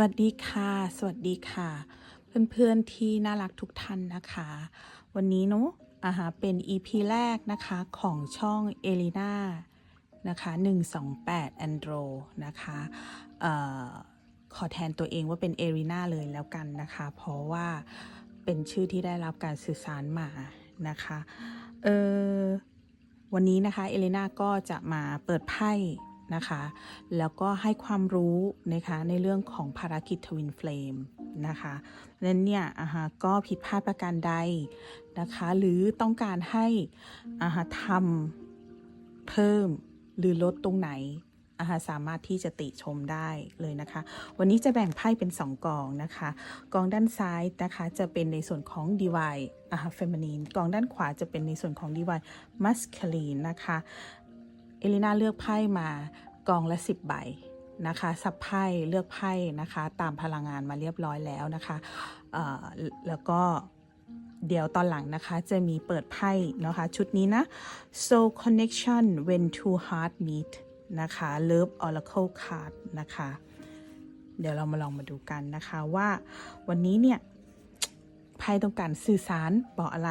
วัสดีค่ะ สวัสดีค่ะ เพื่อนๆที่น่ารักทุกท่านนะคะ วันนี้เนาะอาหาเป็น EP แรกนะคะของช่องเอลิน่านะคะ128 Andro นะคะออขอแทนตัวเองว่าเป็นเอริน่าเลยแล้วกันนะคะ เพราะว่าเป็นชื่อที่ได้รับการสื่อสารมานะคะเออวันนี้นะคะเอลิน่าก็จะมาเปิดไพ่ นะคะ แล้วก็ให้ความรู้นะคะในเรื่องของภารกิจทวินเฟลมนะคะนั้นเนี่ยอาฮะก็ผิดพลาดประการใดนะคะ หรือต้องการให้อาฮะทำเพิ่มหรือลดตรงไหนอาฮะสามารถที่จะติชมได้เลยนะคะ วันนี้จะแบ่งไพ่เป็น 2 กองนะคะ กองด้านซ้ายนะคะจะเป็นในส่วนของ divine อาฮะ feminine กองด้านขวาจะเป็นในส่วนของ divine masculine นะคะ เอลิน่าเลือกไพ่มากองละ 10 ใบนะคะสับไพ่เลือกไพ่นะคะตามพลังงานมาเรียบร้อยแล้วนะคะแล้วก็เดี๋ยวตอนหลังนะคะจะมีเปิดไพ่นะคะชุดนี้นะ Soul Connection When Two Heart Meet นะคะ Love Oracle Card นะคะ เดี๋ยวเรามาลองมาดูกันนะคะว่าวันนี้เนี่ยไพ่ต้องการสื่อสารบอกอะไร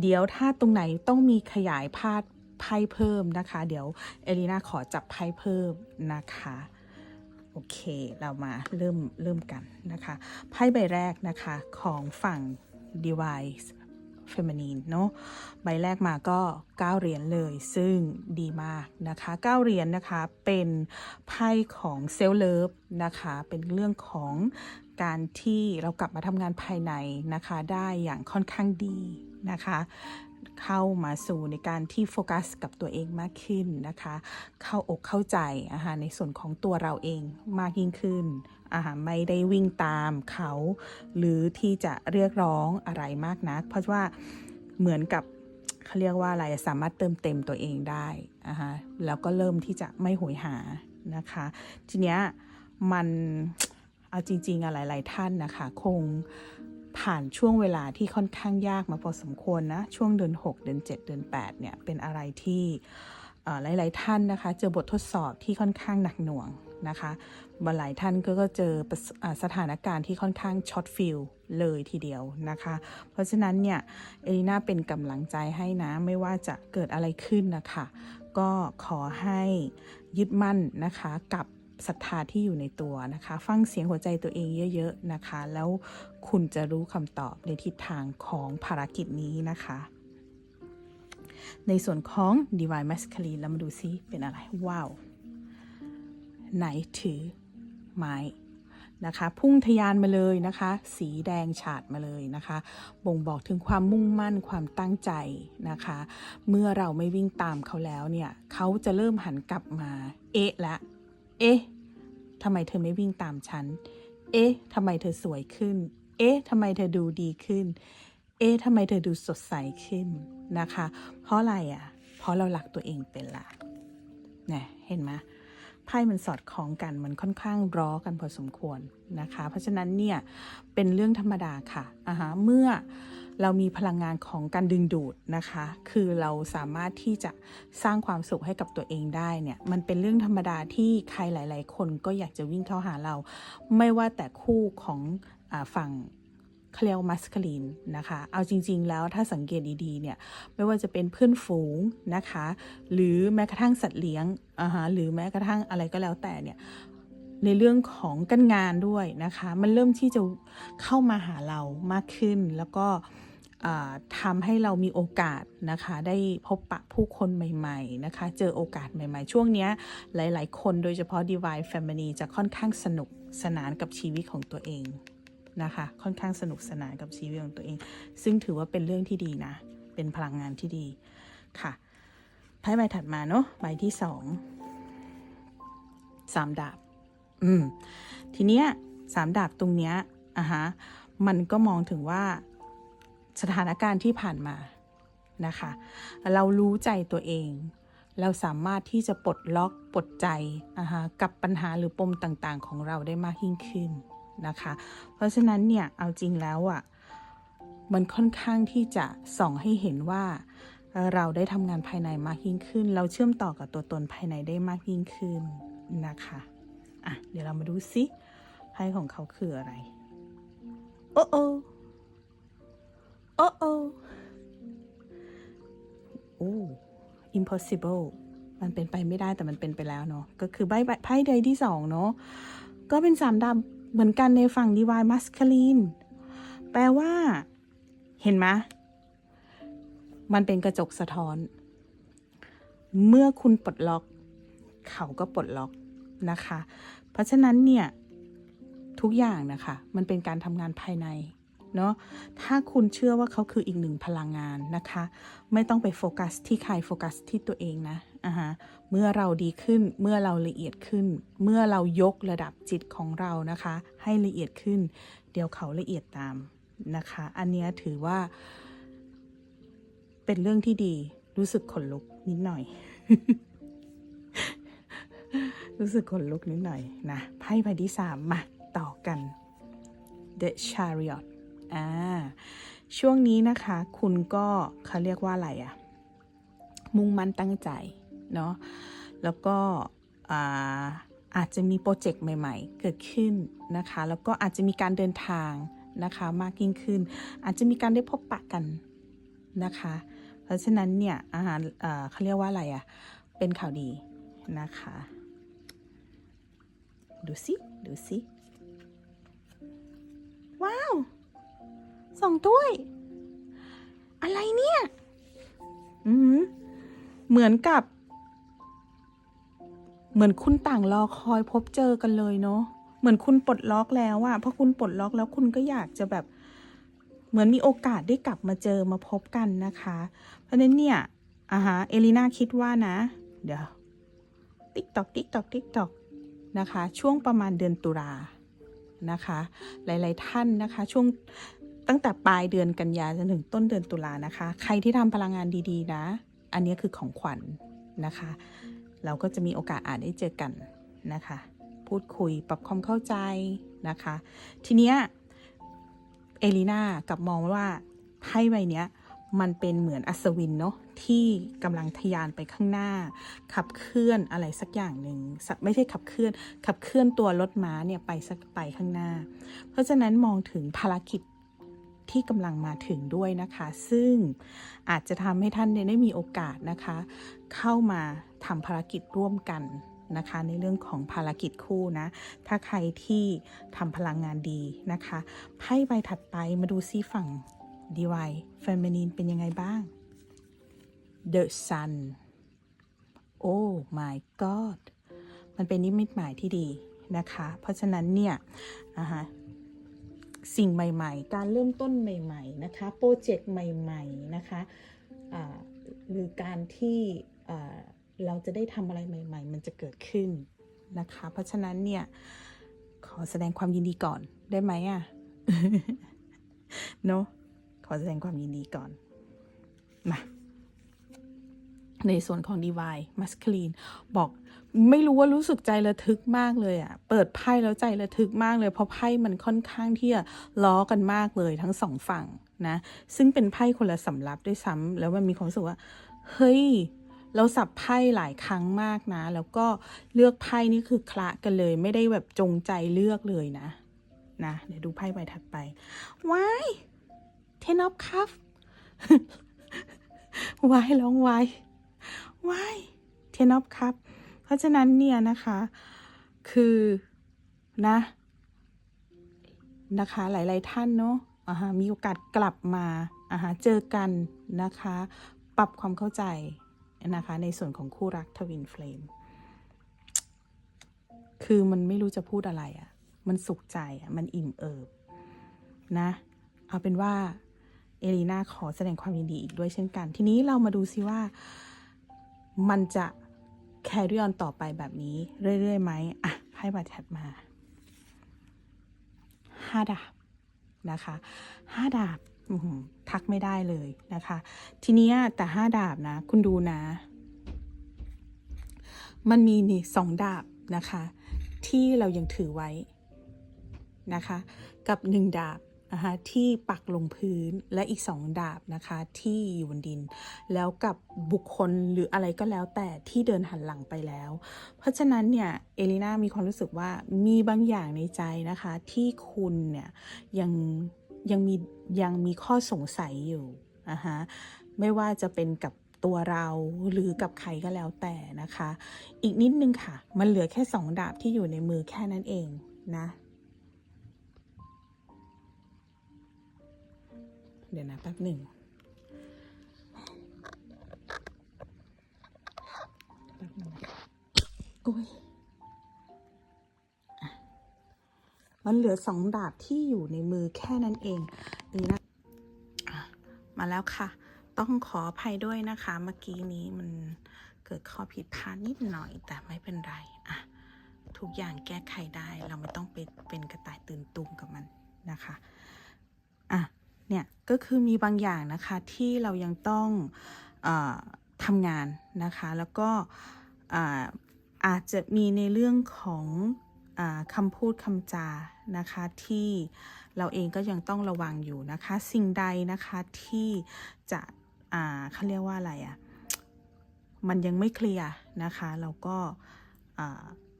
เดี๋ยวถ้าตรงไหนต้องมีขยายพาด ไพ่เพิ่มนะคะ เดี๋ยวเอลิน่าขอจับไพ่เพิ่มนะคะโอเค เรามาเริ่มเริ่มกันนะคะไพ่ใบแรกนะคะของฝั่ง device feminine เนอะใบแรกมาก็ 9 เหรียญเลย ซึ่งดีมากนะคะ 9 เหรียญนะคะ เป็นไพ่ของเซลเลิฟนะคะ เป็นเรื่องของการที่เรากลับมาทำงานภายในนะคะ ได้อย่างค่อนข้างดีนะคะ เข้ามาสู่ในการที่โฟกัสกับตัวเองมากขึ้นนะคะ เข้าอกเข้าใจอาหารในส่วนของตัวเราเองมากยิ่งขึ้นอาไม่ได้วิ่งตามเขา หรือที่จะเรียกร้องอะไรมากนัก เพราะว่าเหมือนกับเขาเรียกว่าอะไรสามารถเติมเต็มตัวเองได้อะฮะแล้วก็เริ่มที่จะไม่โหยหานะคะ ทีเนี้ยมันเอาจริงๆอะหลาย ๆ ท่านนะคะ คง ผ่านช่วงเวลาที่ค่อนข้างยากมาพอสมควรนะ ช่วงเดือน 6 เดือน 7 เดือน 8 เนี่ย เป็นอะไรที่หลาย ๆ ท่านนะคะ เจอบททดสอบที่ค่อนข้างหนักหน่วงนะคะบหลายท่านก็ก็เจอสอ่าสถานการณ์ที่ค่อนข้างช็อตฟิลเลยทีเดียวนะคะ เพราะฉะนั้นเนี่ยเอลิน่าเป็นกำลังใจให้นะ ไม่ว่าจะเกิดอะไรขึ้นนะคะ ก็ขอให้ยึดมั่นนะคะกับ ศรัทธาที่อยู่ในตัวนะคะ ฟังเสียงหัวใจตัวเองเยอะ ๆนะคะ แล้วคุณจะรู้คำตอบในทิศทางของภารกิจนี้นะคะ ในส่วนของ Divine Masculine เรามาดูซิเป็นอะไร ว้าว ไหนถือ ไม้นะคะ พุ่งทะยานมาเลยนะคะ สีแดงฉาดมาเลยนะคะ บ่งบอกถึงความมุ่งมั่นความตั้งใจนะคะ เมื่อเราไม่วิ่งตามเขาแล้วเนี่ย เขาจะเริ่มหันกลับมา เอ๊ะละ เอ๊ะ ทำไมเธอไม่วิ่งตามฉัน เอ๊ะทำไมเธอสวยขึ้น เอ๊ะทำไมเธอดูดีขึ้น เอ๊ะทำไมเธอดูสดใสขึ้นนะคะ เพราะอะไรอะ เพราะเราหลักตัวเองเป็นละนี่เห็นไหมไพ่มันสอดคล้องกันมันค่อนข้างร้อกันพอสมควรนะคะ เพราะฉะนั้นเนี่ยเป็นเรื่องธรรมดาค่ะอ่าฮะเมื่อ เรามีพลังงานของการดึงดูดนะคะ คือเราสามารถที่จะสร้างความสุขให้กับตัวเองได้เนี่ย มันเป็นเรื่องธรรมดาที่ใครหลาย ๆ คนก็อยากจะวิ่งเข้าหาเรา ไม่ว่าแต่คู่ของอฝั่งเขาเรียวมัสคลีนนะคะ เอาจริง ๆ แล้วถ้าสังเกตดี ๆ เนี่ย ไม่ว่าจะเป็นเพื่อนฝูงนะคะ หรือแม้กระทั่งสัตว์เลี้ยงอ่าฮะหรือแม้กระทั่งอะไรก็แล้วแต่เนี่ยในเรื่องของการงานด้วยนะคะ มันเริ่มที่จะเข้ามาหาเรามากขึ้นแล้วก็ ทำให้เรามีโอกาสนะคะ ได้พบปะผู้คนใหม่ๆนะคะ เจอโอกาสใหม่ๆ ช่วงนี้หลายๆ คนโดยเฉพาะ Divine Family จะค่อนข้างสนุกสนานกับชีวิตของตัวเองนะคะ ค่อนข้างสนุกสนานกับชีวิตของตัวเอง ซึ่งถือว่าเป็นเรื่องที่ดีนะ เป็นพลังงานที่ดีค่ะไพ่ใบถัดมาเนาะใบที่สองสามดาบ อืม ทีเนี้ยสามดาบตรงเนี้ยอะฮะ มันก็มองถึงว่า สถานการณ์ที่ผ่านมานะคะ เรารู้ใจตัวเอง เราสามารถที่จะปลดล็อกปลดใจอะะกับปัญหาหรือปมต่างๆ ของเราได้มากยิ่งขึ้นนะคะ เพราะฉะนั้นเนี่ยเอาจริงแล้วอะมันค่อนข้างที่จะส่องให้เห็นว่าเราได้ทำงานภายในมากยิ่งขึ้น เราเชื่อมต่อกับตัวตนภายในได้มากยิ่งขึ้นนะคะอะเดี๋ยวเรามาดูซิไพ่ของเขาคืออะไร โอ้โอ โอ้โอโอ้ impossible มันเป็นไปไม่ได้แต่มันเป็นไปแล้วเนาะก็คือใบไพ่ใดที่สองเนาะก็เป็นสามดำเหมือนกันในฝั่ง divine masculine แปลว่า เห็นไหมมันเป็นกระจกสะท้อน เมื่อคุณปลดล็อก เขาก็ปลดล็อกนะคะ เพราะฉะนั้นเนี่ย ทุกอย่างนะคะ มันเป็นการทำงานภายใน เนาะถ้าคุณเชื่อว่าเขาคืออีกหนึ่งพลังงานนะคะ ไม่ต้องไปโฟกัสที่ใครโฟกัสที่ตัวเองนะอ่าฮะเมื่อเราดีขึ้นเมื่อเราละเอียดขึ้น เมื่อเรายกระดับจิตของเรานะคะ ให้ละเอียดขึ้น เดี๋ยวเขาละเอียดตามนะคะ อันนี้ถือว่า เป็นเรื่องที่ดีรู้สึกขนลุกนิดหน่อย รู้สึกขนลุกนิดหน่อยนะไพ่ใบที่สามมาต่อกัน The Chariot อ่า ช่วงนี้นะคะ คุณก็เขาเรียกว่าอะไรอะมุ่งมั่นตั้งใจ เนาะ แล้วก็อ่าอาจจะมีโปรเจกต์ใหม่ ๆ เกิดขึ้นนะคะ แล้วก็อาจจะมีการเดินทางนะคะมากยิ่งขึ้น อาจจะมีการได้พบปะกันนะคะ เพราะฉะนั้นเนี่ยอาหารเขาเรียกว่าอะไรอะ เป็นข่าวดีนะคะ ดูสิ ดูสิ ว้าว สองถ้วย อะไรเนี่ย อือหือเหมือนกับ เหมือนคุณต่างรอคอยพบเจอกันเลยเนาะเหมือนคุณปลดล็อกแล้วอะเพราะคุณปลดล็อกแล้วคุณก็อยากจะแบบ เหมือนมีโอกาสได้กลับมาเจอมาพบกันนะคะ เพราะฉะนั้นเนี่ยอ่าฮะเอลิน่าคิดว่านะ เดี๋ยวติ๊กตอกติ๊กตอกติ๊กตอกนะคะ ช่วงประมาณเดือนตุลานะคะ หลาย ๆ ท่านนะคะ ช่วง ตั้งแต่ปลายเดือนกันยาจนถึงต้นเดือนตุลานะคะ ใครที่ทำพลังงานดีๆ นะ อันนี้คือของขวัญนะคะ เราก็จะมีโอกาสอาจได้เจอกันนะคะ พูดคุยปรับความเข้าใจนะคะ ทีเนี้ยเอลิน่ากลับมองว่าไพ่ใบเนี้ยมันเป็นเหมือนอัศวินเนาะที่กำลังทะยานไปข้างหน้า ขับเคลื่อนอะไรสักอย่างหนึ่งไม่ใช่ขับเคลื่อน ขับเคลื่อนตัวรถม้าเนี่ยไปสักไปข้างหน้า เพราะฉะนั้นมองถึงภารกิจ ที่กำลังมาถึงด้วยนะคะ ซึ่งอาจจะทำให้ท่านเนี่ยได้มีโอกาสนะคะ เข้ามาทำภารกิจร่วมกันนะคะในเรื่องของภารกิจคู่นะ ถ้าใครที่ทำพลังงานดีนะคะไพ่ใบถัดไปมาดูซิฝั่งดีไวเฟมินีนเป็นยังไงบ้าง The Sun โอ้ my god มันเป็นนิมิตหมายที่ดีนะคะ เพราะฉะนั้นเนี่ยอ่าฮะ สิ่งใหม่ ๆ การเริ่มต้นใหม่ ๆ นะคะ โปรเจกต์ใหม่ ๆ นะคะหรือการที่เราจะได้ทำอะไรใหม่ ๆ มันจะเกิดขึ้นนะคะ เพราะฉะนั้นเนี่ย ขอแสดงความยินดีก่อนได้ไหมอะเนาะขอแสดงความยินดีก่อน มา ในส่วนของ Divine Masculine บอก ไม่รู้ว่ารู้สึกใจระทึกมากเลยอะ่ะ เปิดไพ่แล้วใจระทึกมากเลย เพราะไพ่มันค่อนข้างที่จะล้อกันมากเลยทั้งสองฝั่งนะ ซึ่งเป็นไพ่คนละสำรับด้วยซ้ำแล้วมันมีความรู้สึกว่า เฮ้ย เราสับไพ่หลายครั้งมากนะ แล้วก็เลือกไพ่นี่คือคละกันเลย ไม่ได้แบบจงใจเลือกเลยนะ นะ เดี๋ยวดูไพ่ใบถัดไปว้าย Ten of Cup วายร้องวายวายเทนอฟครับ ราะฉะนั้นเนี่ยนะคะ คือนะนะคะหลาย ๆ ท่านเนาะอ่าฮะมีโอกาสกลับมาอ่าเจอกันนะคะ ปรับความเข้าใจนะคะในส่วนของคู่รักทวินเฟลมคือมันไม่รู้จะพูดอะไรอะ่ะ มันสุขใจอะ่ะ มันอิ่มเอิบนะ เอาเป็นว่าเอลีนาขอแสดงความยินดีอีกด้วยเช่นกัน ทีนี้เรามาดูซิว่ามันจะ แคริออนต่อไปแบบนี้เรื่อยๆไหมอะให้บัตรถัดมาห้าดาบนะคะห้าดาบทักไม่ได้เลยนะคะ ทีนี้แต่ห้าดาบนะ คุณดูนะ มันมีนี่สองดาบนะคะ ที่เรายังถือไว้นะคะ กับหนึ่งดาบ นะคะที่ปักลงพื้นและอีกสองดาบนะคะที่อยู่บนดิน แล้วกับบุคคลหรืออะไรก็แล้วแต่ที่เดินหันหลังไปแล้ว เพราะฉะนั้นเนี่ยเอลิน่ามีความรู้สึกว่ามีบางอย่างในใจนะคะ ที่คุณเนี่ยยังยังมียังมีข้อสงสัยอยู่นะคะไม่ว่าจะเป็นกับตัวเราหรือกับใครก็แล้วแต่นะคะ อีกนิดนึงค่ะ มันเหลือแค่สองดาบที่อยู่ในมือแค่นั้นเองนะ เดี๋ยวนะแป๊บหนึ่งแป๊บหนึ่งโอ้ยอมันเหลือสองดาบที่อยู่ในมือแค่นั้นเองนี่นะะมาแล้วค่ะ ต้องขออภัยด้วยนะคะ เมื่อกี้นี้มันเกิดข้อผิดพลาดนิดหน่อยแต่ไม่เป็นไรอะทุกอย่างแก้ไขได้เราไม่ต้องไปเป็นกระต่ายตื่นตูมกับมันนะคะ เนี่ยก็คือมีบางอย่างนะคะที่เรายังต้องอทำงานนะคะแล้วก็อาอาจจะมีในเรื่องของอคำพูดคำจานะคะที่เราเองก็ยังต้องระวังอยู่นะคะสิ่งใดนะคะที่จะเขาเรียกว่าอะไรอะ่ะมันยังไม่เคลียร์นะคะเราก็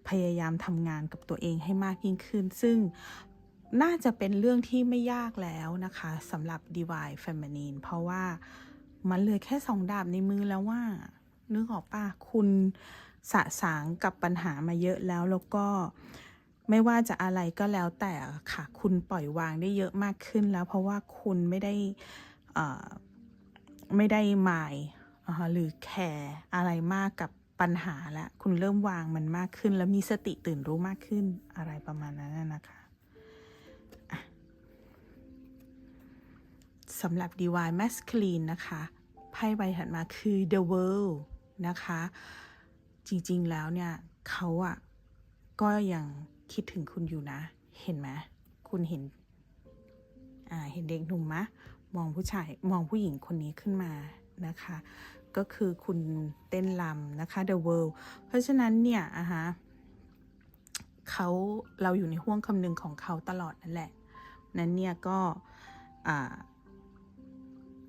พยายามทำงานกับตัวเองให้มากยิ่งขึ้น ซึ่ง น่าจะเป็นเรื่องที่ไม่ยากแล้วนะคะสำหรับ Divine Feminine เพราะว่ามันเหลือแค่สองดาบในมือแล้วว่า นึกออกป่ะ คุณสะสางกับปัญหามาเยอะแล้วแล้วก็ไม่ว่าจะอะไรก็แล้วแต่ค่ะ คุณปล่อยวางได้เยอะมากขึ้นแล้ว เพราะว่าคุณไม่ได้ไม่ได้หมายอ่หรือแคร์อะไรมากกับปัญหาแล้วคุณเริ่มวางมันมากขึ้น แล้วมีสติตื่นรู้มากขึ้นอะไรประมาณนั้นนะคะ สำหรับ Divine Masculine นะคะไพ่ใบถัดมาคือ The World นะคะ จริงๆแล้วเนี่ยเขาอะก็ยังคิดถึงคุณอยู่นะ เห็นไหมคุณเห็น อ่า เห็นเด็กหนุ่มมะ มองผู้ชาย มองผู้หญิงคนนี้ขึ้นมานะคะ ก็คือคุณเต้นลำนะคะ The World เพราะฉะนั้นเนี่ยอะฮะเขาเราอยู่ในห่วงคำนึงของเขาตลอดนั่นแหละ นั้นเนี่ยก็อ่า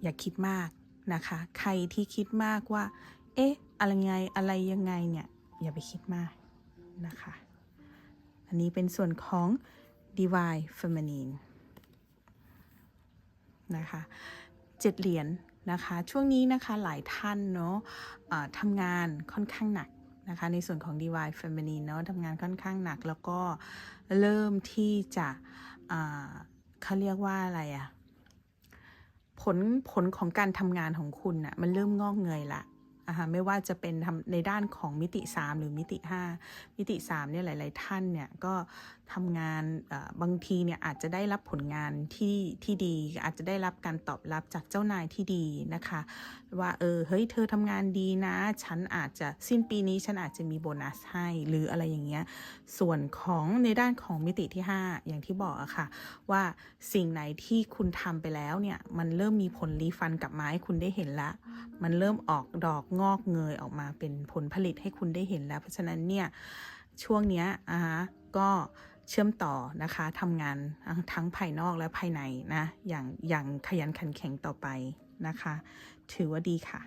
อย่าคิดมากนะคะ ใครที่คิดมากว่า เอ๊ะ อะไรไง อะไรยังไงเนี่ย อย่าไปคิดมากนะคะ อันนี้เป็นส่วนของ Divine Feminine นะคะเจ็ดเหรียญนะคะ ช่วงนี้นะคะหลายท่านเนาะะทำงานค่อนข้างหนักนะคะในส่วนของ Divine Feminine เนาะทำงานค่อนข้างหนักแล้วก็เริ่มที่จะอ่าเขาเรียกว่าอะไรอะ ผลผลของการทำงานของคุณน่ะมันเริ่มงอกเงยละอ่าไม่ว่าจะเป็นทำในด้านของมิติ 3 หรือมิติ 5 มิติ3เนี่ยหลาย ๆ ท่านเนี่ยก็ทำงานบางทีเนี่ยอาจจะได้รับผลงานที่ที่ดี อาจจะได้รับการตอบรับจากเจ้านายที่ดีนะคะ ว่าเออเฮ้ยเธอทำงานดีนะ ฉันอาจจะสิ้นปีนี้ฉันอาจจะมีโบนัสให้หรืออะไรอย่างเงี้ยส่วนของในด้านของมิติที่ 5 อย่างที่บอกอะค่ะ ว่าสิ่งไหนที่คุณทำไปแล้วเนี่ยมันเริ่มมีผลรีฟันกลับมาให้คุณได้เห็นละ มันเริ่มออกดอกงอกเงยออกมาเป็นผลผลิตให้คุณได้เห็นแล้ว เพราะฉะนั้นเนี่ยช่วงเนี้ยอะฮะก็ เชื่อมต่อนะคะทำงานทั้งภายนอกและภายในนะอย่างอย่างขยันขันแข็งต่อไปนะคะ ถือว่าดีค่ะ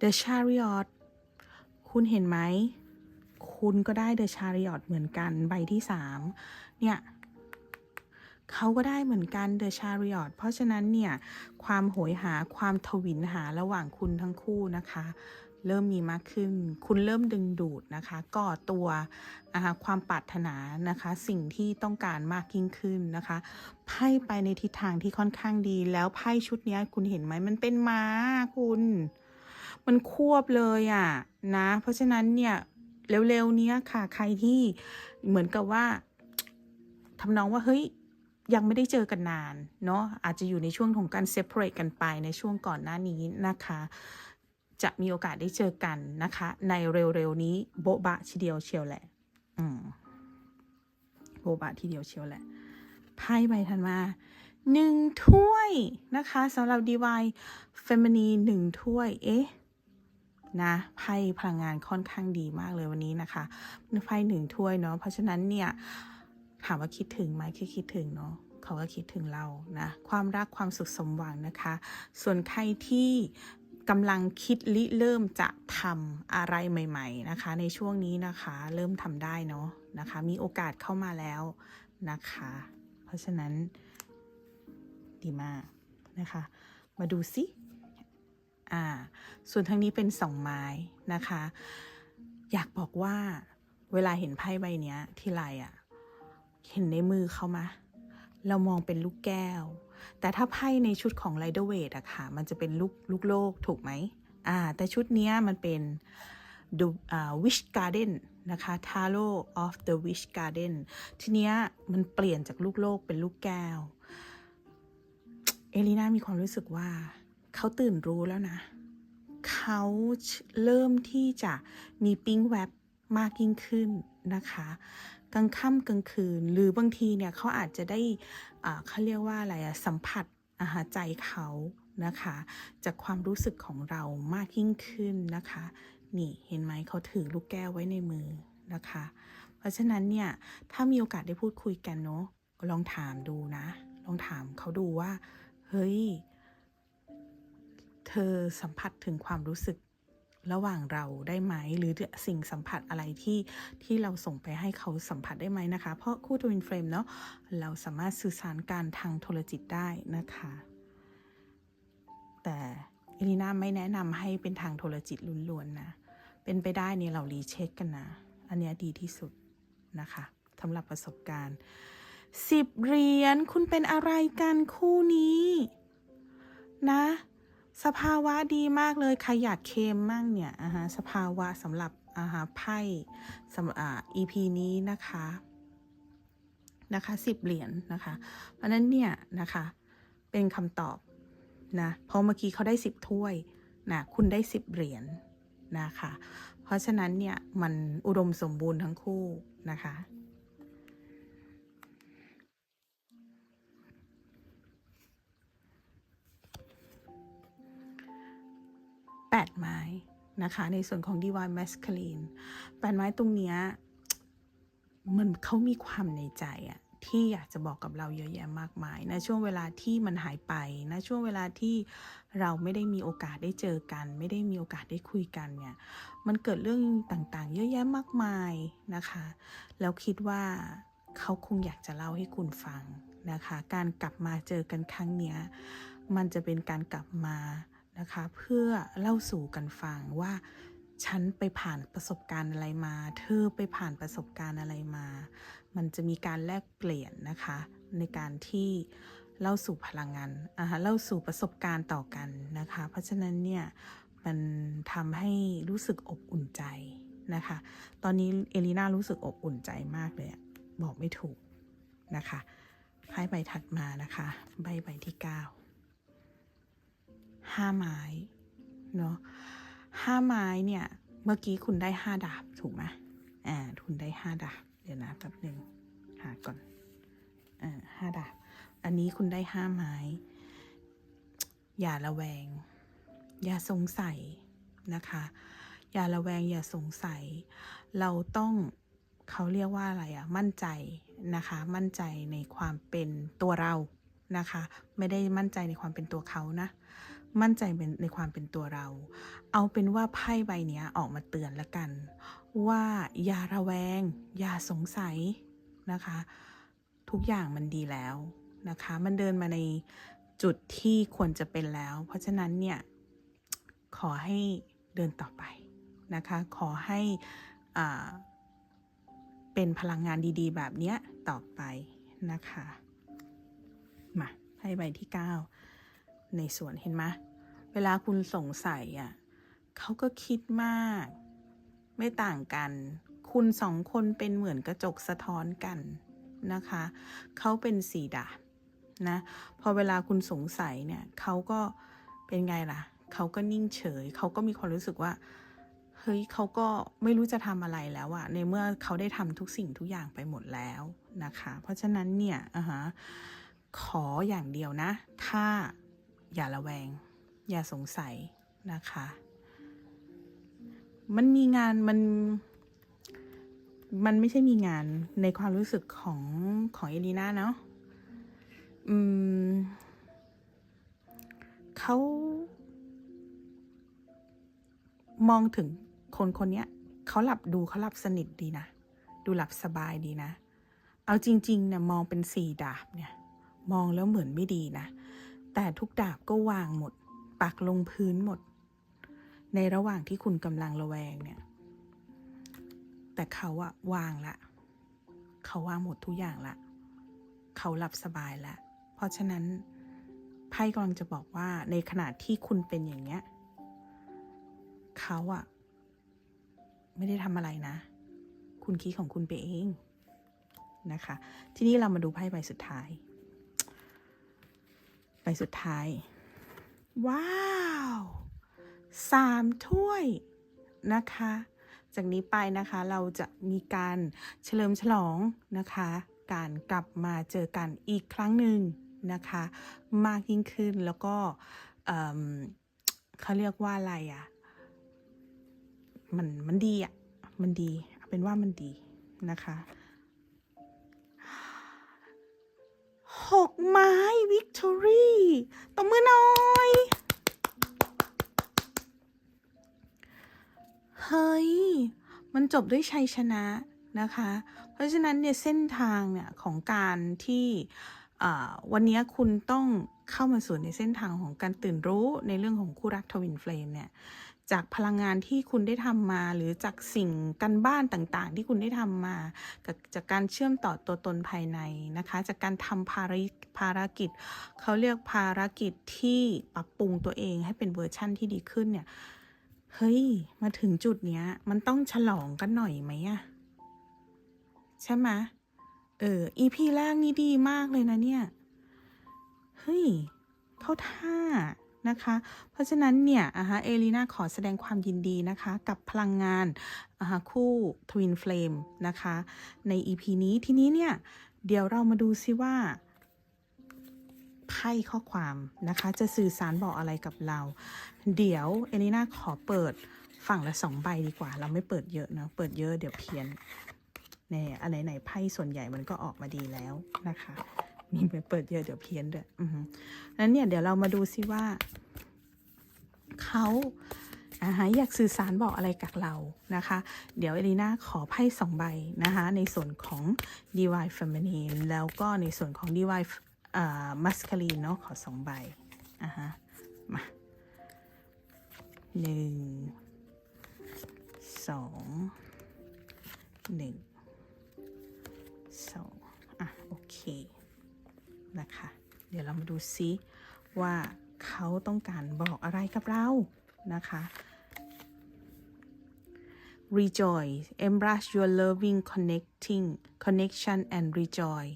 The Chariot คุณเห็นไหม คุณก็ได้ The Chariot เหมือนกันใบที่สามเนี่ยเขาก็ได้เหมือนกัน The Chariot เพราะฉะนั้นเนี่ย ความโหยหาความทวินหาระหว่างคุณทั้งคู่นะคะ เริ่มมีมากขึ้น คุณเริ่มดึงดูดนะคะก่อตัวนะคะความปรารถนานะคะ สิ่งที่ต้องการมากยิ่งขึ้นนะคะไพ่ไปในทิศทางที่ค่อนข้างดีแล้วไพ่ชุดนี้คุณเห็นไหมมันเป็นม้าคุณ มันควบเลยอะ่ะนะ เพราะฉะนั้นเนี่ยเร็วๆนี้ค่ะ ใครที่เหมือนกับว่าทำนองว่าเฮ้ยยังไม่ได้เจอกันนานเนาะอาจจะอยู่ในช่วงของการ separate กันไปในช่วงก่อนหน้านี้นะคะ จะมีโอกาสได้เจอกันนะคะ ในเร็วๆนี้โบบะทีเดียวเชียวแหละ อืมโบบะทีเดียวเชียวแหละไพ่ใบทันมาหนึ่งถ้วยนะคะสำหรับ Divine Feminine หนึ่งถ้วย เอ๊ะนะไพ่พลังงานค่อนข้างดีมากเลยวันนี้นะคะไพ่หนึ่งถ้วยเนาะเพราะฉะนั้นเนี่ยถามว่าคิดถึงไหมคือคิดถึงเนาะเขาก็คิดถึงเรานะความรักความสุขสมหวังนะคะ ส่วนใครที่ กำลังคิดริเริ่มจะทำอะไรใหม่ ๆ นะคะ ในช่วงนี้นะคะ เริ่มทำได้เนาะนะคะ มีโอกาสเข้ามาแล้วนะคะ เพราะฉะนั้นดีมากนะคะ มาดูสิอ่า ส่วนทางนี้เป็นสองไม้นะคะ อยากบอกว่าเวลาเห็นไพ่ใบเนี้ย ที่ไรอะ่ะ เห็นในมือเขามา เรามองเป็นลูกแก้ว แต่ถ้าไพ่ในชุดของไรเดอร์เวทอะค่ะ มันจะเป็นลูกลูกโลกถูกไหมอ่า แต่ชุดนี้มันเป็น The uh, Wish Garden นะคะ Tarot of the Wish Garden ทีเนี้ยมันเปลี่ยนจากลูกโลกเป็นลูกแก้ว เอลิน่ามีความรู้สึกว่า เขาตื่นรู้แล้วนะ เขาเริ่มที่จะมีปิ๊งแวบมากยิ่งขึ้นนะคะ กลางค่ำกลางคืน หรือบางทีเนี่ยเขาอาจจะได้ เขาเรียกว่าอะไรอะสัมผัสอาหารใจเขานะคะ จากความรู้สึกของเรามากยิ่งขึ้นนะคะ นี่เห็นไหมเขาถือลูกแก้วไว้ในมือนะคะ เพราะฉะนั้นเนี่ยถ้ามีโอกาสได้พูดคุยกันเนาะลองถามดูนะ ลองถามเขาดูว่า เฮ้ย เธอสัมผัสถึงความรู้สึก ระหว่างเราได้ไหม หรือสิ่งสัมผัสอะไรที่ที่เราส่งไปให้เขาสัมผัสได้ไหมนะคะ เพราะคู่ทวินเฟรมเนาะเราสามารถสื่อสารการทางโทรจิตได้นะคะ แต่เอลิน่าไม่แนะนำให้เป็นทางโทรจิตล้วนๆนะ เป็นไปได้เนี่ยเรารีเช็คกันนะ อันนี้ดีที่สุดนะคะสำหรับประสบการณ์สิบเหรียญคุณเป็นอะไรกันคู่นี้ นะ สภาวะดีมากเลยใครอยากเคมมั่งเนี่ยอ่าฮะสภาวะสำหรับอ่าฮะไพ่สำหรับอ่า EP นี้นะคะนะคะสิบเหรียญนะคะ เพราะนั้นเนี่ยนะคะเป็นคำตอบนะเพราะเมื่อกี้เขาได้สิบถ้วยนะคุณได้สิบเหรียญนะคะ เพราะฉะนั้นเนี่ยมันอุดมสมบูรณ์ทั้งคู่นะคะ แปดไม้นะคะ ในส่วนของ Divine Masculine แปดไม้ตรงเนี้ยมันเขามีความในใจอะที่อยากจะบอกกับเราเยอะแยะมากมายในะช่วงเวลาที่มันหายไปในะช่วงเวลาที่เราไม่ได้มีโอกาสได้เจอกัน ไม่ได้มีโอกาสได้คุยกันเนี่ย มันเกิดเรื่องต่างๆ เยอะแยะมากมายนะคะ แล้วคิดว่าเขาคงอยากจะเล่าให้คุณฟังนะคะ การกลับมาเจอกันครั้งเนี้ยมันจะเป็นการกลับมา นะคะ เพื่อเล่าสู่กันฟังว่าฉันไปผ่านประสบการณ์อะไรมา เธอไปผ่านประสบการณ์อะไรมา มันจะมีการแลกเปลี่ยนนะคะ ในการที่เล่าสู่พลังงานอ่าฮะเล่าสู่ประสบการณ์ต่อกันนะคะ เพราะฉะนั้นเนี่ยมันทำให้รู้สึกอบอุ่นใจนะคะ ตอนนี้เอลิน่ารู้สึกอบอุ่นใจมากเลยบอกไม่ถูกนะคะไพ่ใบถัดมานะคะ ใบใบที่ 9 ห้าไม้เนาะห้าไม้เนี่ย เมื่อกี้คุณได้ห้าดาบถูกไหมอ่าคุณได้ห้าดาบ เดี๋ยวนะแป๊บหนึ่งหาก่อนอ่าห้าดาบ อันนี้คุณได้ห้าไม้ อย่าระแวง อย่าสงสัยนะคะ อย่าระแวงอย่าสงสัย เราต้องเขาเรียกว่าอะไรอะมั่นใจนะคะ มั่นใจในความเป็นตัวเรานะคะ ไม่ได้มั่นใจในความเป็นตัวเขานะ มั่นใจนในความเป็นตัวเรา เอาเป็นว่าไพ่ใบนี้ออกมาเตือนละกัน ว่าอย่าระแวง อย่าสงสัยนะคะ ทุกอย่างมันดีแล้วนะคะ มันเดินมาในจุดที่ควรจะเป็นแล้ว เพราะฉะนั้นเนี่ยขอให้เดินต่อไปนะคะ ขอให้อ่าเป็นพลังงานดีๆ แบบนี้ต่อไปนะคะ มาไพ่ใบที่ 9 ในส่วนเห็นไหมเวลาคุณสงสัยอะเขาก็คิดมาก ไม่ต่างกัน คุณสองคนเป็นเหมือนกระจกสะท้อนกันนะคะ เขาเป็นสีดาบนะ พอเวลาคุณสงสัยเนี่ยเขาก็เป็นไงล่ะ เขาก็นิ่งเฉย เขาก็มีความรู้สึกว่า เฮ้ยเขาก็ไม่รู้จะทำอะไรแล้วอะในเมื่อเขาได้ทำทุกสิ่งทุกอย่างไปหมดแล้วนะคะ เพราะฉะนั้นเนี่ยอ่าฮะขออย่างเดียวนะ ถ้า อย่าระแวง อย่าสงสัยนะคะ มันมีงานมันมันไม่ใช่มีงานในความรู้สึกของของเอลีนาเนาะ อืม เขามองถึงคนคนเนี้ยเขาหลับดูเขาหลับสนิทดีนะ ดูหลับสบายดีนะ เอาจริงๆเนี่ยมองเป็นสี่ดาบเนี่ย มองแล้วเหมือนไม่ดีนะ แต่ทุกดาบก็วางหมด ปักลงพื้นหมด ในระหว่างที่คุณกำลังระแวงเนี่ย แต่เขาอะวางละ เขาวางหมดทุกอย่างละ เขาหลับสบายละ เพราะฉะนั้นไพ่กำลังจะบอกว่าในขณะที่คุณเป็นอย่างเนี้ย เขาอะไม่ได้ทำอะไรนะ คุณคิดของคุณไปเองนะคะ ทีนี้เรามาดูไพ่ใบสุดท้าย บสุดท้าย ว้าวสามถ้วยนะคะ จากนี้ไปนะคะเราจะมีการเฉลิมฉลองนะคะ การกลับมาเจอกันอีกครั้งหนึ่งนะคะ มากยิ่งขึ้นแล้วก็เออเขาเรียกว่าอะไรอะ่ะมันมันดีอะ่ะมันดีเอาเป็นว่ามันดีนะคะ หกไม้วิกตอรี่ตบมือหน่อยเฮ้ย มันจบด้วยชัยชนะนะคะ เพราะฉะนั้นเนี่ยเส้นทางเนี่ยของการที่วันนี้คุณต้องเข้ามาสู่ในเส้นทางของการตื่นรู้ในเรื่องของคู่รักทวินเฟลมเนี่ย จากพลังงานที่คุณได้ทำมา หรือจากสิ่งกันบ้านต่างๆ ที่คุณได้ทำมากับจากการเชื่อมต่อตัวตนภายในนะคะ จากการทำภารกิจภารกิจเขาเรียกภารกิจที่ปรับปรุงตัวเองให้เป็นเวอร์ชั่นที่ดีขึ้นเนี่ยเฮ้ย มาถึงจุดเนี้ย มันต้องฉลองกันหน่อยไหมอะใช่ไหมเออ อีพีแรกนี่ดีมากเลยนะเนี่ย เฮ้ย เข้าท่า นะคะ เพราะฉะนั้นเนี่ยอะฮะเอลีนาขอแสดงความยินดีนะคะ กับพลังงานอะฮะคู่ทวินเฟลมนะคะ ใน EP นี้ทีนี้เนี่ย เดี๋ยวเรามาดูซิว่าไพ่ข้อความนะคะ จะสื่อสารบอกอะไรกับเรา เดี๋ยวเอลิน่าขอเปิดฝั่งละสองใบดีกว่า เราไม่เปิดเยอะนะเปิดเยอะเดี๋ยวเพี้ยนเนี่ยอันไหนไหนๆไพ่ส่วนใหญ่มันก็ออกมาดีแล้วนะคะ มีไปเปิดเยอะเดี๋ยวเพี้ยนด้วยอือฮึนั้นเนี่ยเดี๋ยวเรามาดูซิว่าเขาอาฮะอยากสื่อสารบอกอะไรกับเรานะคะ เดี๋ยวเอลีนาขอไพ่สองใบนะคะ ในส่วนของ Divine Feminine แล้วก็ในส่วนของ Divine อ่า Masculine เนาะขอสองใบอ่าฮะมาหนึ่งสองหนึ่งสองอะ โอเค นะคะ เดี๋ยวเรามาดูซิว่าเขาต้องการบอกอะไรกับเรานะคะ rejoice embrace your loving connecting connection and rejoice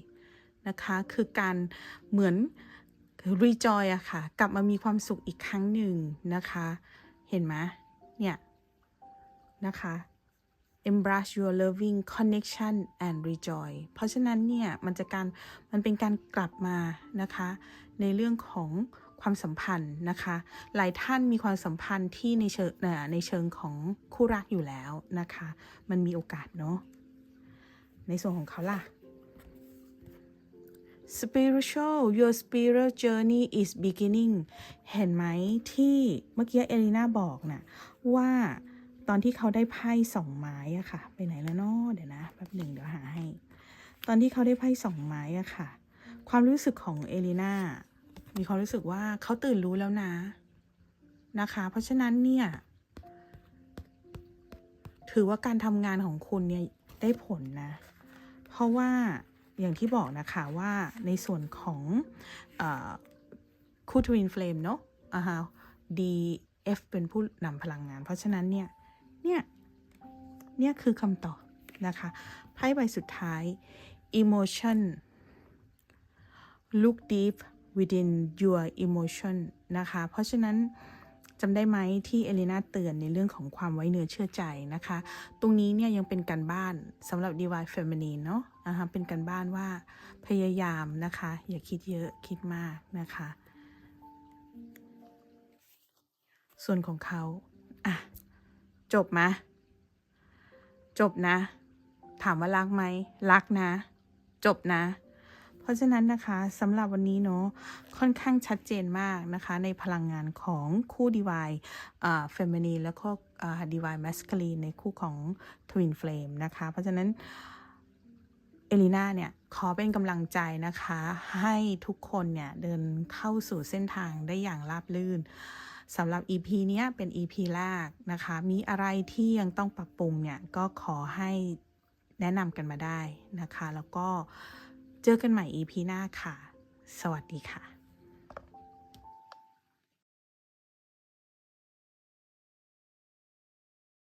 นะคะ คือการเหมือน rejoice อะค่ะ กลับมามีความสุขอีกครั้งหนึ่งนะคะ เห็นไหมเนี่ย นะคะ embrace your loving connection and rejoice เพราะฉะนั้นเนี่ยมันจะการมันเป็นการกลับมานะคะ ในเรื่องของความสัมพันธ์นะคะ หลายท่านมีความสัมพันธ์ที่ในเชิงในเชิงของคู่รักอยู่แล้วนะคะ มันมีโอกาสเนาะในส่วนของเขาล่ะ spiritual your spiritual journey is beginning เห็นไหมที่เมื่อกี้เอลิน่าบอกนะ่ะว่า อนที่เขาได้ไพ่สองไม้อะค่ะ ไปไหนแล้วเนาะเดี๋ยวนะแป๊บหนึ่งเดี๋ยวหาให้ ตอนที่เขาได้ไพ่สองไม้อะค่ะ ความรู้สึกของเอลิน่ามีความรู้สึกว่าเขาตื่นรู้แล้วนะนะคะ เพราะฉะนั้นเนี่ย ถือว่าการทำงานของคุณเนี่ยได้ผลนะ เพราะว่าอย่างที่บอกนะคะว่าในส่วนของออคู่ทวินเฟลมเนาะอ่าฮะ DF เป็นผู้นำพลังงาน เพราะฉะนั้นเนี่ย เนี่ยเนี่ยคือคำตอบนะคะไพ่ใบสุดท้าย emotion look deep within your emotion นะคะ เพราะฉะนั้นจำได้ไหมที่เอลินาเตือนในเรื่องของความไว้เนื้อเชื่อใจนะคะ ตรงนี้เนี่ยยังเป็นการบ้านสำหรับ Divine Feminine เนาะอ่าฮะเป็นการบ้านว่าพยายามนะคะ อย่าคิดเยอะคิดมากนะคะ ส่วนของเขา จบไหมจบนะ ถามว่ารักไหม รักนะ จบนะ เพราะฉะนั้นนะคะสำหรับวันนี้เนาะค่อนข้างชัดเจนมากนะคะ ในพลังงานของคู่ดีวายเฟมินีแล้วก็ดีวายแมสคลีนในคู่ของทวินเฟลมนะคะ เพราะฉะนั้นเอลิน่าเนี่ย ขอเป็นกำลังใจนะคะ ให้ทุกคนเนี่ย เดินเข้าสู่เส้นทางได้อย่างราบรื่น สำหรับ EP เนี้ยเป็น EP แรกนะคะ มีอะไรที่ยังต้องปรับปรุงเนี่ย ก็ขอให้แนะนำกันมาได้นะคะ แล้วก็เจอกันใหม่ EP หน้าค่ะ สวัสดีค่ะ